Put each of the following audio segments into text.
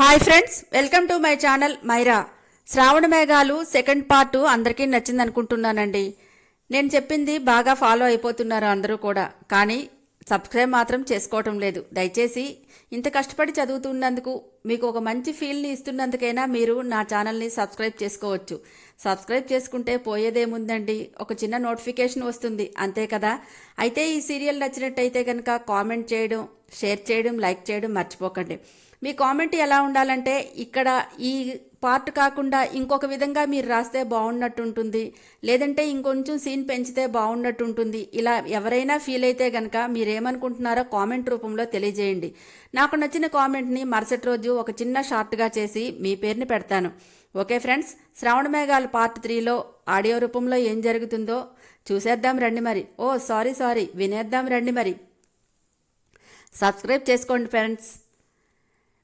Hi friends welcome to my channel Myra శ్రావణ మేఘాలు second part అందరికీ నచ్చింది అనుకుంటున్నానండి. నేను చెప్పింది బాగా ఫాలో అయిపోతున్నారు అందరూ కూడా. కానీ సబ్స్క్రైబ్ మాత్రం చేసుకోవటం లేదు. దయచేసి ఇంత కష్టపడి చదువుతున్నందుకు మీకు ఒక మంచి ఫీల్ని ఇస్తున్నందుకైనా మీరు నా ఛానల్ని సబ్స్క్రైబ్ చేసుకోవచ్చు. సబ్స్క్రైబ్ చేసుకుంటే పోయేదేముందండి? ఒక చిన్న నోటిఫికేషన్ వస్తుంది. అంతే కదా? అయితే ఈ సీరియల్ నచ్చినట్టయితే కనుక కామెంట్ చేయడం షేర్ చేయడం లైక్ చేయడం మర్చిపోకండి. మీ కామెంట్ ఎలా ఉండాలంటే ఇక్కడ ఈ పార్ట్ కాకుండా ఇంకొక విధంగా మీరు రాస్తే బాగున్నట్టు ఉంటుంది లేదంటే ఇంకొంచెం సీన్ పెంచితే బాగున్నట్టు ఉంటుంది ఇలా ఎవరైనా ఫీల్ అయితే గనక మీరేమనుకుంటున్నారో కామెంట్ రూపంలో తెలియజేయండి. నాకు నచ్చిన కామెంట్ని మరుసటి రోజు ఒక చిన్న షార్ట్గా చేసి మీ పేరుని పెడతాను. ఓకే ఫ్రెండ్స్ శ్రావణ మేఘాల పార్ట్ త్రీలో ఆడియో రూపంలో ఏం జరుగుతుందో చూసేద్దాం రండి మరి. ఓ సారీ సారీ వినేద్దాం రండి మరి. సబ్స్క్రైబ్ చేసుకోండి ఫ్రెండ్స్.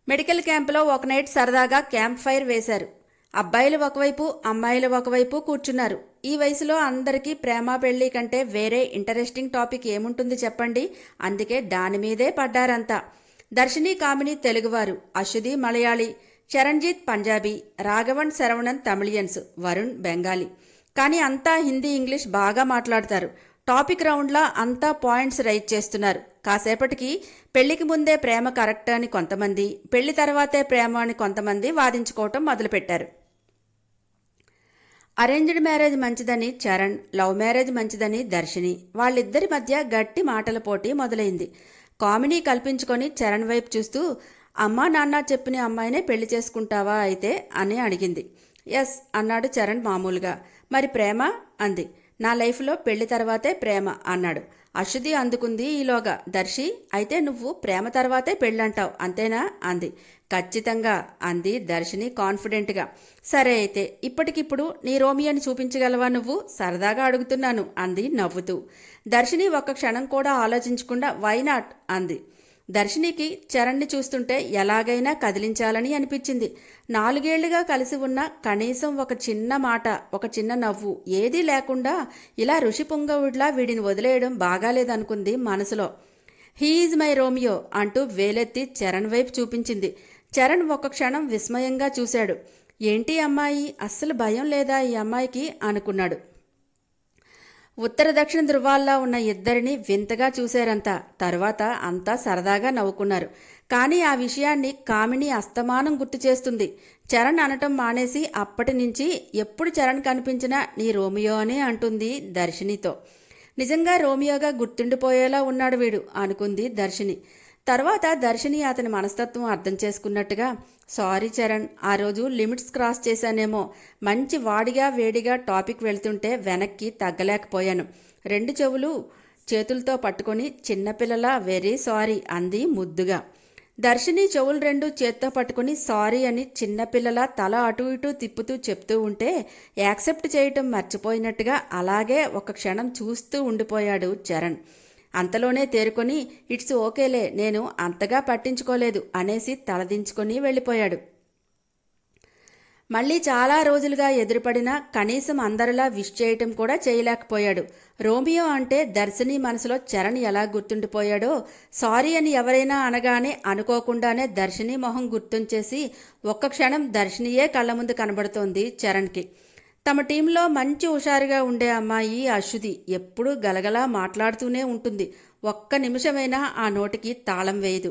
మెడికల్ క్యాంపులో ఒక నైట్ సరదాగా క్యాంప్ ఫైర్ వేశారు. అబ్బాయిలు ఒకవైపు అమ్మాయిలు ఒకవైపు కూర్చున్నారు. ఈ వయసులో అందరికీ ప్రేమ పెళ్ళి కంటే వేరే ఇంటరెస్టింగ్ టాపిక్ ఏముంటుంది చెప్పండి? అందుకే దాని మీదే పడ్డారంతా. దర్శిని కామిని తెలుగువారు అశ్వతి మలయాళీ చరణ్జీత్ పంజాబీ రాఘవన్ శరవణన్ తమిళియన్స్ వరుణ్ బెంగాలీ. కానీ అంతా హిందీ ఇంగ్లీష్ బాగా మాట్లాడతారు. టాపిక్ రౌండ్లా అంతా పాయింట్స్ రైట్ చేస్తున్నారు. కాసేపటికి పెళ్ళికి ముందే ప్రేమ కరెక్ట్ అని కొంతమంది పెళ్ళి తర్వాతే ప్రేమ అని కొంతమంది వాదించుకోవటం మొదలుపెట్టారు. అరేంజ్డ్ మ్యారేజ్ మంచిదని చరణ్ లవ్ మ్యారేజ్ మంచిదని దర్శిని వాళ్ళిద్దరి మధ్య గట్టి మాటల పోటీ మొదలైంది. కామెడీ కల్పించుకొని చరణ్ వైపు చూస్తూ అమ్మా నాన్న చెప్పిన అమ్మాయినే పెళ్ళి చేసుకుంటావా అయితే? అని అడిగింది. ఎస్ అన్నాడు చరణ్ మామూలుగా. మరి ప్రేమ? అంది. నా లైఫ్లో పెళ్ళి తర్వాతే ప్రేమ అన్నాడు. అశ్వతి అందుకుంది ఈలోగా. దర్శి అయితే నువ్వు ప్రేమ తర్వాతే పెళ్ళంటావు అంతేనా? అంది. ఖచ్చితంగా అంది దర్శిని కాన్ఫిడెంట్గా. సరే అయితే ఇప్పటికిప్పుడు నీ రోమియోని చూపించగలవా నువ్వు? సరదాగా అడుగుతున్నాను అంది నవ్వుతూ. దర్శిని ఒక్క క్షణం కూడా ఆలోచించకుండా వై నాట్ అంది. దర్శినికి చరణ్ని చూస్తుంటే ఎలాగైనా కదిలించాలని అనిపించింది. నాలుగేళ్ళుగా కలిసి ఉన్న కనీసం ఒక చిన్న మాట ఒక చిన్న నవ్వు ఏదీ లేకుండా ఇలా ఋషి పుంగవుడిలా వీడిని వదిలేయడం బాగాలేదనుకుంది మనసులో. హీఈజ్ మై రోమియో అంటూ వేలెత్తి చరణ్ వైపు చూపించింది. చరణ్ ఒక క్షణం విస్మయంగా చూశాడు. ఏంటి అమ్మాయి? అస్సలు భయం లేదా ఈ అమ్మాయికి? అనుకున్నాడు. ఉత్తర దక్షిణ ధృవాల్లో ఉన్న ఇద్దరిని వింతగా చూశారంతా తర్వాత అంతా సరదాగా నవ్వుకున్నారు. కానీ ఆ విషయాన్ని కామిని అస్తమానం గుర్తు చేస్తుంది. చరణ్ అనటం మానేసి అప్పటి నుంచి ఎప్పుడు చరణ్ కనిపించినా నీ రోమియో అనే అంటుంది దర్శినితో. నిజంగా రోమియోగా గుర్తుండిపోయేలా ఉన్నాడు వీడు అనుకుంది దర్శిని. తర్వాత దర్శిని అతని మనస్తత్వం అర్థం చేసుకున్నట్టుగా సారీ చరణ్ ఆ రోజు లిమిట్స్ క్రాస్ చేశానేమో. మంచి వాడిగా వేడిగా టాపిక్ వెళ్తుంటే వెనక్కి తగ్గలేకపోయాను. రెండు చెవులు చేతులతో పట్టుకొని చిన్నపిల్లల వెరీ సారీ అంది ముద్దుగా. దర్శిని చెవులు రెండు చేత్తో పట్టుకుని సారీ అని చిన్నపిల్లల తల అటు ఇటు తిప్పుతూ చెప్తూ ఉంటే యాక్సెప్ట్ చేయటం మర్చిపోయినట్టుగా అలాగే ఒక క్షణం చూస్తూ ఉండిపోయాడు చరణ్. అంతలోనే తేరుకొని ఇట్స్ ఓకేలే నేను అంతగా పట్టించుకోలేదు అనేసి తలదించుకొని వెళ్ళిపోయాడు. మళ్ళీ చాలా రోజులుగా ఎదురుపడినా కనీసం అందరిలా విష్ చేయటం కూడా చేయలేకపోయాడు. రోమియో అంటే దర్శిని మనసులో చరణ్ ఎలా గుర్తుండిపోయాడో సారీ అని ఎవరైనా అనగానే అనుకోకుండానే దర్శిని మొహం గుర్తుంచేసి ఒక్క క్షణం దర్శినియే కళ్ళ ముందు కనబడుతోంది చరణ్కి. తమ టీంలో మంచి హుషారుగా ఉండే అమ్మాయి అశ్వతి ఎప్పుడూ గలగలా మాట్లాడుతూనే ఉంటుంది. ఒక్క నిమిషమైనా ఆ నోటికి తాళం వేయదు.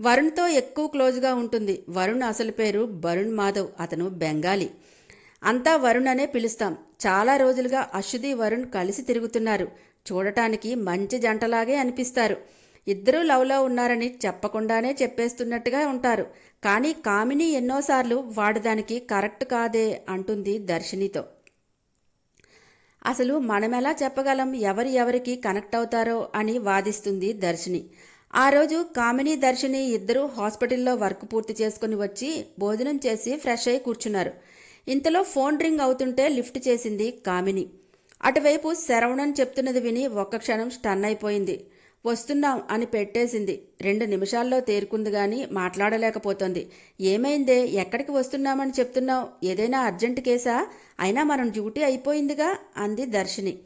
వరుణ్తో ఎక్కువ క్లోజ్గా ఉంటుంది. వరుణ్ అసలు పేరు వరుణ్ మాధవ్ అతను బెంగాలీ. అంతా వరుణ్ అనే పిలుస్తాం. చాలా రోజులుగా అశ్వతి వరుణ్ కలిసి తిరుగుతున్నారు. చూడటానికి మంచి జంటలాగే అనిపిస్తారు. ఇద్దరూ లవ్లో ఉన్నారని చెప్పకుండానే చెప్పేస్తున్నట్టుగా ఉంటారు. కానీ కామిని ఎన్నోసార్లు వాడు దానికి కరెక్ట్ కాదే అంటుంది దర్శినితో. అసలు మనమెలా చెప్పగలం ఎవరి ఎవరికి కనెక్ట్ అవుతారో అని వాదిస్తుంది దర్శిని. ఆ రోజు కామిని దర్శిని ఇద్దరూ హాస్పిటల్లో వర్క్ పూర్తి చేసుకుని వచ్చి భోజనం చేసి ఫ్రెష్ అయి కూర్చున్నారు. ఇంతలో ఫోన్ రింగ్ అవుతుంటే లిఫ్ట్ చేసింది కామిని. అటువైపు శరవణన్ చెప్తున్నది విని ఒక్క క్షణం స్టన్ అయిపోయింది. వస్తున్నాం అని పెట్టేసింది. రెండు నిమిషాల్లో తేరుకుంది గాని మాట్లాడలేకపోతోంది. ఏమైందే? ఎక్కడికి వస్తున్నామని చెప్తున్నావు? ఏదైనా అర్జెంట్ కేసా? అయినా మనం డ్యూటీ అయిపోయిందిగా? అంది దర్శిని.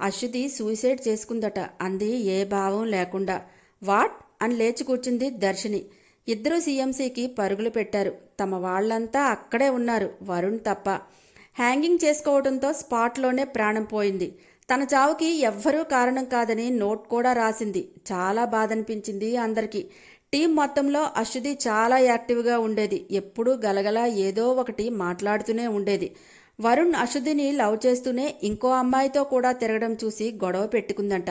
అశ్వతి సూసైడ్ చేసుకుందట. అంది ఏ భావం లేకుండా. వాట్? అని లేచి కూర్చుంది దర్శిని. ఇద్దరూ సీఎంసీకి పరుగులు పెట్టారు. తమ వాళ్ళంతా అక్కడే ఉన్నారు. వరుణ్ తప్ప. హ్యాంగింగ్ చేసుకోవడంతో స్పాట్లోనే ప్రాణం పోయింది. తన చావుకి ఎవ్వరూ కారణం కాదని నోట్ కూడా రాసింది. చాలా బాధ అనిపించింది అందరికీ. టీం మొత్తంలో అశ్వతి చాలా యాక్టివ్గా ఉండేది. ఎప్పుడూ గలగల ఏదో ఒకటి మాట్లాడుతూనే ఉండేది. వరుణ్ అశ్వతిని లవ్ చేస్తూనే ఇంకో అమ్మాయితో కూడా తిరగడం చూసి గొడవ పెట్టుకుందంట.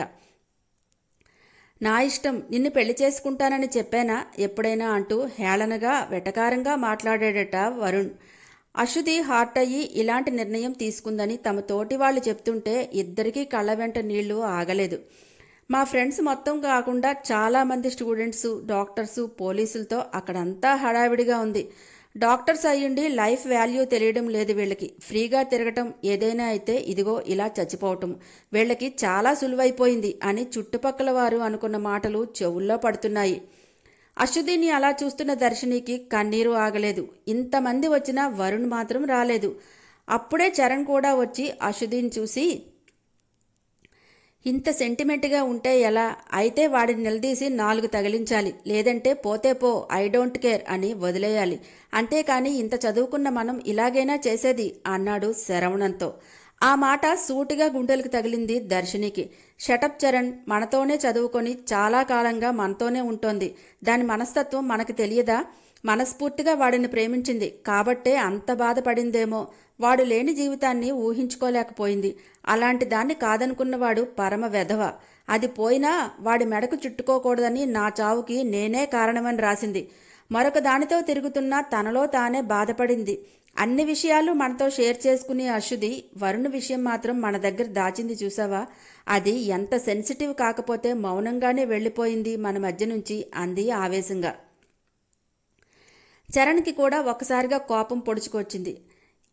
నా ఇష్టం నిన్ను పెళ్ళి చేసుకుంటానని చెప్పానా? ఎప్పుడైనా అంటూ హేళనగా వెటకారంగా మాట్లాడాడట వరుణ్. అశ్వతి హార్ట్ అయ్యి ఇలాంటి నిర్ణయం తీసుకుందని తమ తోటి వాళ్ళు చెప్తుంటే ఇద్దరికీ కళ్ళ వెంట నీళ్ళు ఆగలేదు. మా ఫ్రెండ్స్ మొత్తం కాకుండా చాలామంది స్టూడెంట్స్ డాక్టర్స్ పోలీసులతో అక్కడంతా హడావిడిగా ఉంది. డాక్టర్స్ అయ్యుండి లైఫ్ వాల్యూ తెలియడం లేదు వీళ్ళకి. ఫ్రీగా తిరగటం ఏదైనా అయితే ఇదిగో ఇలా చచ్చిపోవటం. వీళ్ళకి చాలా సులువైపోయింది అని చుట్టుపక్కల వారు అనుకున్న మాటలు చెవుల్లో పడుతున్నాయి. అశ్వతిని అలా చూస్తున్న దర్శినికి కన్నీరు ఆగలేదు. ఇంతమంది వచ్చినా వరుణ్ మాత్రం రాలేదు. అప్పుడే చరణ్ కూడా వచ్చి అశ్వతిని చూసి ఇంత సెంటిమెంట్గా ఉంటే ఎలా? అయితే వాడిని నిలదీసి నాలుగు తగిలించాలి. లేదంటే పోతే పో ఐ డోంట్ కేర్ అని వదిలేయాలి. అంతేకాని ఇంత చదువుకున్న మనం ఇలాగైనా చేసేది అన్నాడు శరవణంతో. ఆ మాట సూటిగా గుండెలకు తగిలింది దర్శినికి. షటప్ చరణ్ మనతోనే చదువుకొని చాలా కాలంగా మనతోనే ఉంటోంది. దాని మనస్తత్వం మనకు తెలియదా? మనస్ఫూర్తిగా వాడిని ప్రేమించింది. కాబట్టే అంత బాధపడిందేమో. వాడు లేని జీవితాన్ని ఊహించుకోలేకపోయింది. అలాంటి దాన్ని కాదనుకున్నవాడు పరమ వెధవ. అది పోయినా వాడి మెడకు చుట్టుకోకూడదని నా చావుకి నేనే కారణమని రాసింది. మరొక దానితో తిరుగుతున్న తనలో తానే బాధపడింది. అన్ని విషయాలు మనతో షేర్ చేసుకునే అశుది వరుణ్ విషయం మాత్రం మన దగ్గర దాచింది చూసావా? అది ఎంత సెన్సిటివ్ కాకపోతే మౌనంగానే వెళ్ళిపోయింది మన మధ్య నుంచి అంది ఆవేశంగా. చరణ్కి కూడా ఒక్కసారిగా కోపం పొడుచుకొచ్చింది.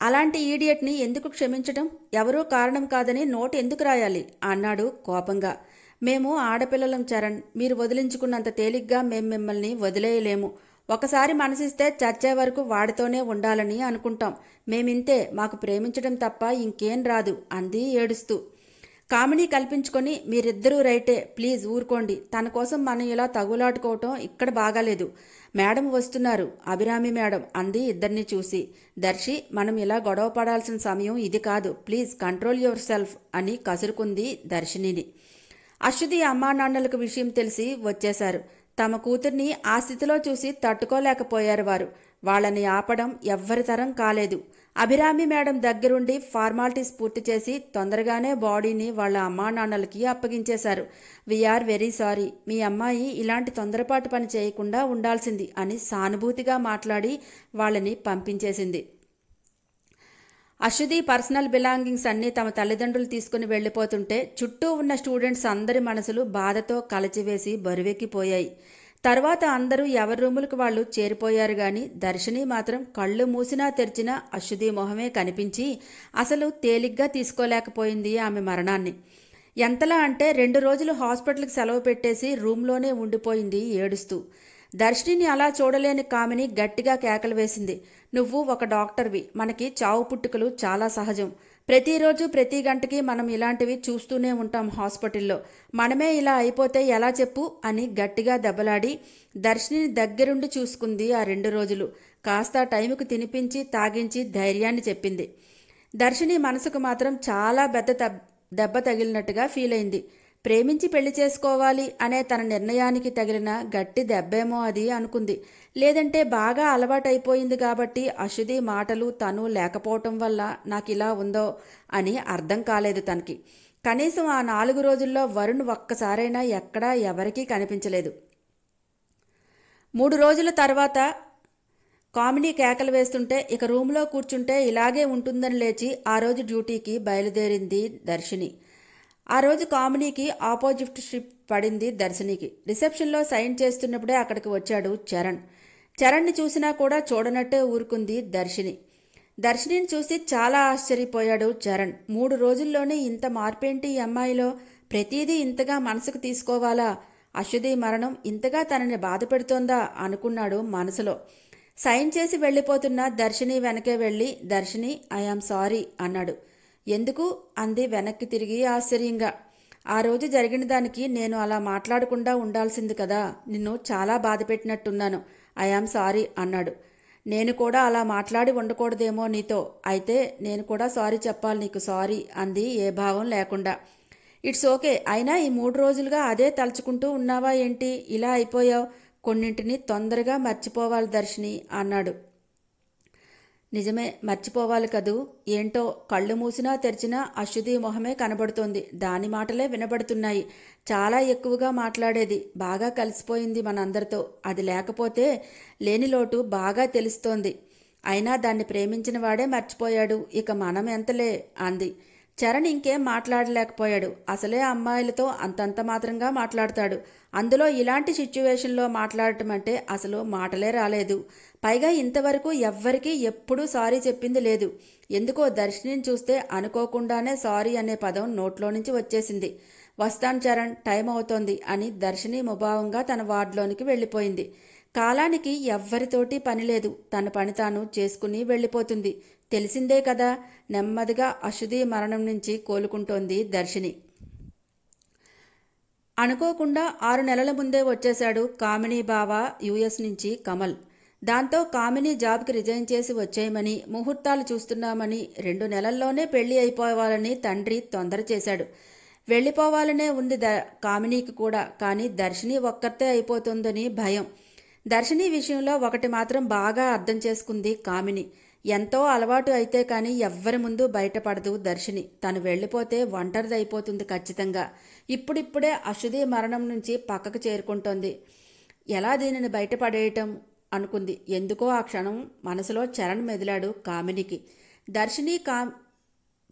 అలాంటి ఈడియట్ని ఎందుకు క్షమించటం ఎవరూ కారణం కాదని నోటు ఎందుకు రాయాలి? అన్నాడు కోపంగా. మేము ఆడపిల్లలం చరణ్. మీరు వదిలించుకున్నంత తేలిగ్గా మేం మిమ్మల్ని వదిలేయలేము. ఒకసారి మనసిస్తే చచ్చే వరకు వాడితోనే ఉండాలని అనుకుంటాం. మేమింతే మాకు ప్రేమించడం తప్ప ఇంకేం రాదు అంది ఏడుస్తూ. కామెడీ కల్పించుకొని మీరిద్దరూ రైటే ప్లీజ్ ఊరుకోండి. తన కోసం మనం ఇలా తగులాటుకోవటం ఇక్కడ బాగాలేదు. మేడం వస్తున్నారు అభిరామి మేడం అంది ఇద్దరిని చూసి. దర్శి మనం ఇలా గొడవ పడాల్సిన సమయం ఇది కాదు. ప్లీజ్ కంట్రోల్ యువర్ సెల్ఫ్ అని కసురుకుంది దర్శినిని. అశ్వతి అమ్మా నాన్నలకు విషయం తెలిసి వచ్చేశారు. తమ కూతుర్ని ఆ స్థితిలో చూసి తట్టుకోలేకపోయారు వారు. వాళ్ళని ఆపడం ఎవ్వరి తరం కాలేదు. అభిరామి మేడం దగ్గరుండి ఫార్మాలిటీస్ పూర్తి చేసి తొందరగానే బాడీని వాళ్ళ అమ్మా నాన్నలకి అప్పగించేశారు వీఆర్ వెరీ సారీ. మీ అమ్మాయి ఇలాంటి తొందరపాటు పని చేయకుండా ఉండాల్సింది అని సానుభూతిగా మాట్లాడి వాళ్ళని పంపించేసింది. అశ్వతి పర్సనల్ బిలాంగింగ్స్ అన్నీ తమ తల్లిదండ్రులు తీసుకుని వెళ్ళిపోతుంటే చుట్టూ ఉన్న స్టూడెంట్స్ అందరి మనసులు బాధతో కలచివేసి బరువెక్కిపోయాయి. తర్వాత అందరూ ఎవరి రూములకు వాళ్ళు చేరిపోయారు గాని దర్శిని మాత్రం కళ్ళు మూసినా తెరిచినా అశ్వతి మొహమే కనిపించి అసలు తేలిగ్గా తీసుకోలేకపోయింది ఆమె మరణాన్ని. ఎంతలా అంటే రెండు రోజులు హాస్పిటల్కి సెలవు పెట్టేసి రూమ్లోనే ఉండిపోయింది ఏడుస్తూ. దర్శిని అలా చూడలేని కామిని గట్టిగా కేకలు వేసింది. నువ్వు ఒక డాక్టర్వి. మనకి చావు పుట్టుకలు చాలా సహజం. ప్రతిరోజు ప్రతి గంటకి మనం ఇలాంటివి చూస్తూనే ఉంటాం హాస్పిటల్లో. మనమే ఇలా అయిపోతే ఎలా చెప్పు? అని గట్టిగా దెబ్బలాడి దర్శినిని దగ్గరుండి చూసుకుంది ఆ రెండు రోజులు. కాస్త టైంకు తినిపించి తాగించి ధైర్యాన్ని చెప్పింది. దర్శిని మనసుకు మాత్రం చాలా పెద్ద దెబ్బ తగిలినట్టుగా ఫీల్ అయింది ప్రేమించి పెళ్ళి చేసుకోవాలి అనే తన నిర్ణయానికి తగిలిన గట్టి దెబ్బేమో అది అనుకుంది. లేదంటే బాగా అలవాటైపోయింది కాబట్టి అశుది మాటలు తను లేకపోవటం వల్ల నాకు ఇలా ఉందో అని అర్థం కాలేదు తనకి. కనీసం ఆ నాలుగు రోజుల్లో వరుణ్ ఒక్కసారైనా ఎక్కడా ఎవరికీ కనిపించలేదు. మూడు రోజుల తర్వాత కామెడీ కేకలు వేస్తుంటే ఇక రూమ్లో కూర్చుంటే ఇలాగే ఉంటుందని లేచి ఆ రోజు డ్యూటీకి బయలుదేరింది దర్శిని. ఆ రోజు కామినీకి ఆపోజిట్ షిప్ పడింది దర్శనికి. రిసెప్షన్లో సైన్ చేస్తున్నప్పుడే అక్కడికి వచ్చాడు చరణ్. చరణ్ని చూసినా కూడా చూడనట్టే ఊరుకుంది దర్శిని. దర్శినిని చూసి చాలా ఆశ్చర్యపోయాడు చరణ్. మూడు రోజుల్లోనే ఇంత మార్పేంటి ఈ అమ్మాయిలో? ప్రతిదీ ఇంతగా మనసుకు తీసుకోవాలా? అశ్వతి మరణం ఇంతగా తనని బాధ పెడుతోందా? అనుకున్నాడు మనసులో. సైన్ చేసి వెళ్ళిపోతున్న దర్శిని వెనకే వెళ్ళి దర్శిని ఐఆమ్ సారీ అన్నాడు. ఎందుకు? అంది వెనక్కి తిరిగి ఆశ్చర్యంగా. ఆ రోజు జరిగిన దానికి నేను అలా మాట్లాడకుండా ఉండాల్సింది కదా. నిన్ను చాలా బాధ పెట్టినట్టున్నాను. ఐఆమ్ సారీ అన్నాడు. నేను కూడా అలా మాట్లాడి ఉండకూడదేమో నీతో. అయితే నేను కూడా సారీ చెప్పాలి నీకు సారీ అంది ఏ భావం లేకుండా. It's okay. అయినా ఈ మూడు రోజులుగా అదే తలుచుకుంటూ ఉన్నావా ఏంటి? ఇలా అయిపోయావు. కొన్నింటిని తొందరగా మర్చిపోవాలి దర్శిని అన్నాడు. నిజమే మర్చిపోవాలి కదూ. ఏంటో కళ్ళు మూసినా తెరిచినా అశ్వతి మొహమే కనబడుతోంది. దాని మాటలే వినబడుతున్నాయి. చాలా ఎక్కువగా మాట్లాడేది. బాగా కలిసిపోయింది మనందరితో. అది లేకపోతే లేని లోటు బాగా తెలుస్తోంది. అయినా దాన్ని ప్రేమించిన వాడే మర్చిపోయాడు. ఇక మనం ఎంతలే అంది. చరణ్ ఇంకేం మాట్లాడలేకపోయాడు. అసలే అమ్మాయిలతో అంతంత మాత్రంగా మాట్లాడతాడు. అందులో ఇలాంటి సిచ్యువేషన్లో మాట్లాడటం అంటే అసలు మాటలే రాలేదు. పైగా ఇంతవరకు ఎవ్వరికీ ఎప్పుడూ సారీ చెప్పింది లేదు. ఎందుకో దర్శినిని చూస్తే అనుకోకుండానే సారీ అనే పదం నోట్లో నుంచి వచ్చేసింది. వస్తాను చరణ్ టైం అవుతోంది అని దర్శిని ముభావంగా తన వార్డులోనికి వెళ్ళిపోయింది. కాలానికి ఎవ్వరితోటి పని లేదు. తన పని తాను చేసుకుని వెళ్ళిపోతుంది. తెలిసిందే కదా నెమ్మదిగా అశుధి మరణం నుంచి కోలుకుంటోంది దర్శిని. అనుకోకుండా ఆరు నెలల ముందే వచ్చేశాడు కామినీ బావ యుఎస్ నుంచి కమల్. దాంతో కామిని జాబ్కి రిజైన్ చేసి వచ్చేయమని ముహూర్తాలు చూస్తున్నామని రెండు నెలల్లోనే పెళ్ళి అయిపోవాలని తండ్రి తొందర చేశాడు. వెళ్ళిపోవాలనే ఉంది ద కామినీకి కూడా కానీ దర్శిని ఒక్కతే అయిపోతుందని భయం. దర్శిని విషయంలో ఒకటి మాత్రం బాగా అర్థం చేసుకుంది కామిని. ఎంతో అలవాటు అయితే కానీ ఎవ్వరి ముందు బయటపడదు దర్శిని. తను వెళ్ళిపోతే ఒంటరిది అయిపోతుంది ఖచ్చితంగా. ఇప్పుడిప్పుడే అశుధి మరణం నుంచి పక్కకు చేరుకుంటోంది. ఎలా దీనిని బయటపడేయటం? అనుకుంది. ఎందుకో ఆ క్షణం మనసులో చరణ్ మెదిలాడు కామినికి. దర్శిని కా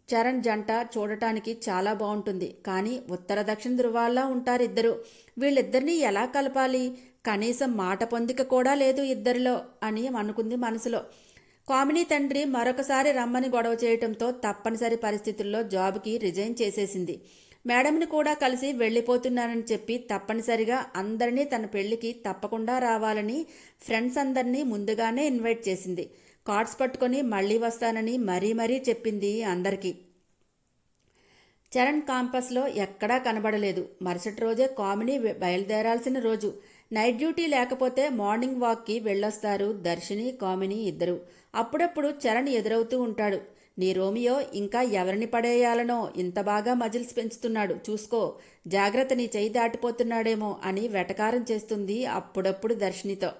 చరణ్ జంట చూడటానికి చాలా బాగుంటుంది కానీ ఉత్తర దక్షిణ ధృవాల్లా ఉంటారు ఇద్దరు వీళ్ళిద్దరినీ ఎలా కలపాలి? కనీసం మాట పొందిక కూడా లేదు ఇద్దరిలో అని అనుకుంది మనసులో. కామినీ తండ్రి మరొకసారి రమ్మని గొడవ చేయటంతో తప్పనిసరి పరిస్థితుల్లో జాబ్కి రిజైన్ చేసేసింది. మేడంని కూడా కలిసి వెళ్ళిపోతున్నానని చెప్పి తప్పనిసరిగా అందరినీ తన పెళ్ళికి తప్పకుండా రావాలని ఫ్రెండ్స్ అందరినీ ముందుగానే ఇన్వైట్ చేసింది. కార్డ్స్ పట్టుకొని మళ్ళీ వస్తానని మరీ మరీ చెప్పింది అందరికీ. చరణ్ కాంపస్లో ఎక్కడా కనబడలేదు. మరుసటి రోజే కామినీ బయలుదేరాల్సిన రోజు. నైట్ డ్యూటీ లేకపోతే మార్నింగ్ వాక్కి వెళ్ళొస్తారు దర్శిని కామిని ఇద్దరు. అప్పుడప్పుడు చరణ్ ఎదురవుతూ ఉంటాడు. నీ రోమియో ఇంకా ఎవరిని పడేయాలనో ఇంత బాగా మజిల్స్ పెంచుతున్నాడు. చూసుకో జాగ్రత్త నీ చేయి దాటిపోతున్నాడేమో అని వెటకారం చేస్తుంది అప్పుడప్పుడు దర్శినితో.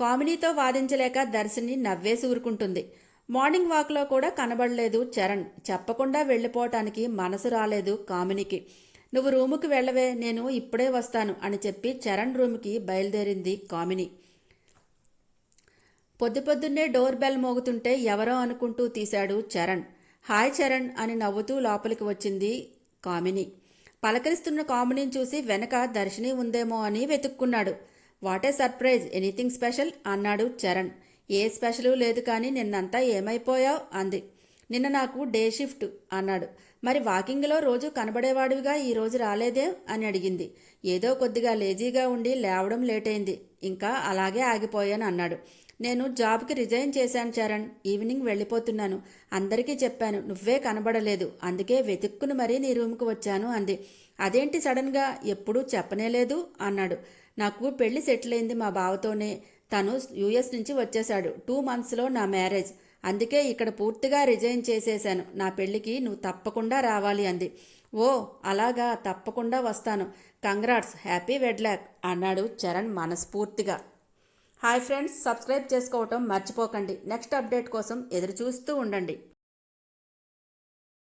కామినీతో వాదించలేక దర్శిని నవ్వేసి ఊరుకుంటుంది మార్నింగ్ వాక్లో కూడా కనబడలేదు చరణ్. చెప్పకుండా వెళ్ళిపోవటానికి మనసు రాలేదు కామినికి. నువ్వు రూముకి వెళ్ళవే నేను ఇప్పుడే వస్తాను అని చెప్పి చరణ్ రూమ్కి బయలుదేరింది కామిని. పొద్దు పొద్దున్నే డోర్ బెల్ మోగుతుంటే ఎవరో అనుకుంటూ తీశాడు చరణ్. హాయ్ చరణ్ అని నవ్వుతూ లోపలికి వచ్చింది కామిని. పలకరిస్తున్న కామిని చూసి వెనక దర్శిని ఉందేమో అని వెతుక్కున్నాడు. What a surprise anything special అన్నాడు చరణ్. ఏ స్పెషలు లేదు కానీ నిన్నంతా ఏమైపోయావు? అంది. నిన్న నాకు డే షిఫ్ట్ అన్నాడు. మరి వాకింగ్లో రోజు కనబడేవాడివిగా ఈ రోజు రాలేదే? అని అడిగింది. ఏదో కొద్దిగా లేజీగా ఉండి లేవడం లేట్ అయింది. ఇంకా అలాగే ఆగిపోయాను అన్నాడు. నేను జాబ్కి రిజైన్ చేశాను చరణ్. ఈవినింగ్ వెళ్ళిపోతున్నాను. అందరికీ చెప్పాను నువ్వే కనబడలేదు. అందుకే వెతుక్కుని మరీ నీ రూమ్కి వచ్చాను అంది. అదేంటి సడన్గా? ఎప్పుడూ చెప్పనేలేదు అన్నాడు. నాకు పెళ్ళి సెటిల్ అయింది మా బావతోనే. తను యూఎస్ నుంచి వచ్చేశాడు. టూ మంత్స్లో నా మ్యారేజ్. అందుకే ఇక్కడ పూర్తిగా రిజైన్ చేసేశాను. నా పెళ్ళికి నువ్వు తప్పకుండా రావాలి అంది. ఓ అలాగా. తప్పకుండా వస్తాను. కంగ్రాట్స్. హ్యాపీ వెడ్లాక్ అన్నాడు చరణ్ మనస్ఫూర్తిగా. హాయ్ ఫ్రెండ్స్ సబ్స్క్రైబ్ చేసుకోవటం మర్చిపోకండి. నెక్స్ట్ అప్డేట్ కోసం ఎదురు చూస్తూ ఉండండి.